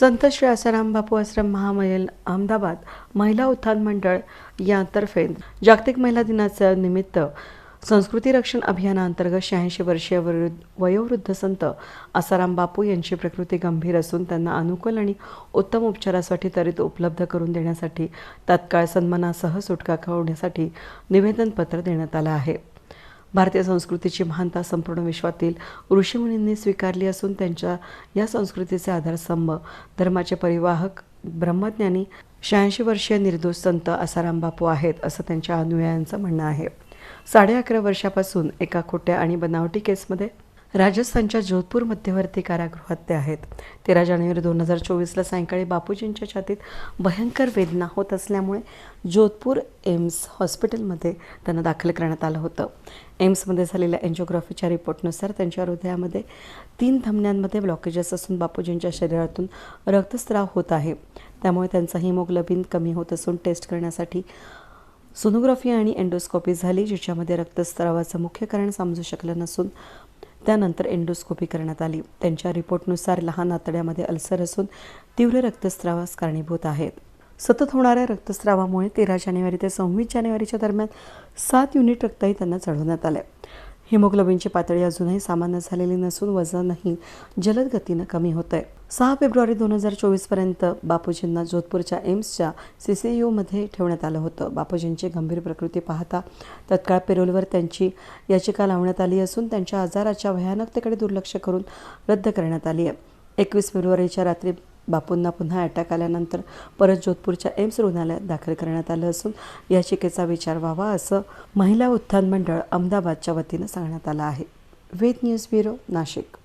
संत श्री आसाराम बापू आश्रम महामयल अहमदाबाद महिला उत्थान मंडळ यातर्फे जागतिक महिला दिनाच्या निमित्त संस्कृती रक्षण अभियानाअंतर्गत शहाऐंशी वर्षीय वृ- वयोवृद्ध संत आसाराम बापू यांची प्रकृती गंभीर असून त्यांना अनुकूल आणि उत्तम उपचारासाठी त्वरित उपलब्ध करून देण्यासाठी तात्काळ सन्मानासह सुटका होण्यासाठी निवेदनपत्र देण्यात आलं आहे. भारतीय संस्कृतीची महानता संपूर्ण विश्वातील ऋषीमुनींनी स्वीकारली असून त्यांच्या या संस्कृतीचे आधारस्तंभ धर्माचे परिवाहक ब्रह्मज्ञानी शहाऐंशी वर्षीय निर्दोष संत आसाराम बापू आहेत असं त्यांच्या अनुयायांचं म्हणणं आहे. साडे अकरा वर्षापासून एका खोट्या आणि बनावटी केसमध्ये राजस्थानच्या जोधपूर मध्यवर्ती कारागृहात ते आहेत. तेरा जानेवारी दोन हजार चोवीसला सायंकाळी बापूजींच्या छातीत भयंकर वेदना होत असल्यामुळे जोधपूर एम्स हॉस्पिटलमध्ये त्यांना दाखल करण्यात आलं होतं. एम्समध्ये झालेल्या एन्जिओग्राफीच्या रिपोर्टनुसार त्यांच्या हृदयामध्ये तीन धमन्यांमध्ये ब्लॉकेजेस असून बापूजींच्या शरीरातून रक्तस्राव होत आहे. त्यामुळे त्यांचा हिमोग्लोबिन कमी होत असून टेस्ट करण्यासाठी सोनोग्राफी आणि एन्डोस्कोपी झाली ज्याच्यामध्ये रक्तस्रावाचं मुख्य कारण समजू शकलं नसून त्यानंतर एंडोस्कोपी करण्यात आली. त्यांच्या रिपोर्टनुसार लहान आतड्यामध्ये अल्सर असून तीव्र रक्तस्रावास कारणीभूत आहेत सतत होणाऱ्या रक्तस्रावामुळे तेरा जानेवारी ते सव्वीस जानेवारीच्या दरम्यान सात युनिट रक्तही त्यांना चढवण्यात आलं. हिमोग्लोबिनची पातळी अजूनही सामान्य झालेली नसून वजनही जलद गतीनं कमी होत आहे सहा फेब्रुवारी दोन हजार चोवीसपर्यंत बापूजींना जोधपूरच्या एम्सच्या सी सी यूमध्ये ठेवण्यात आलं होतं. बापूजींची गंभीर प्रकृती पाहता तत्काळ पेरोलवर त्यांची याचिका लावण्यात आली असून त्यांच्या आजाराच्या भयानकतेकडे दुर्लक्ष करून रद्द करण्यात आली आहे. एकवीस फेब्रुवारीच्या रात्री बापूंना पुन्हा अटॅक आल्यानंतर परत जोधपूरच्या एम्स रुग्णालयात दाखल करण्यात आलं असून याचिकेचा विचार व्हावा असं महिला उत्थान मंडळ अहमदाबादच्या वतीनं सांगण्यात आलं आहे. Ved news bureau Nashik.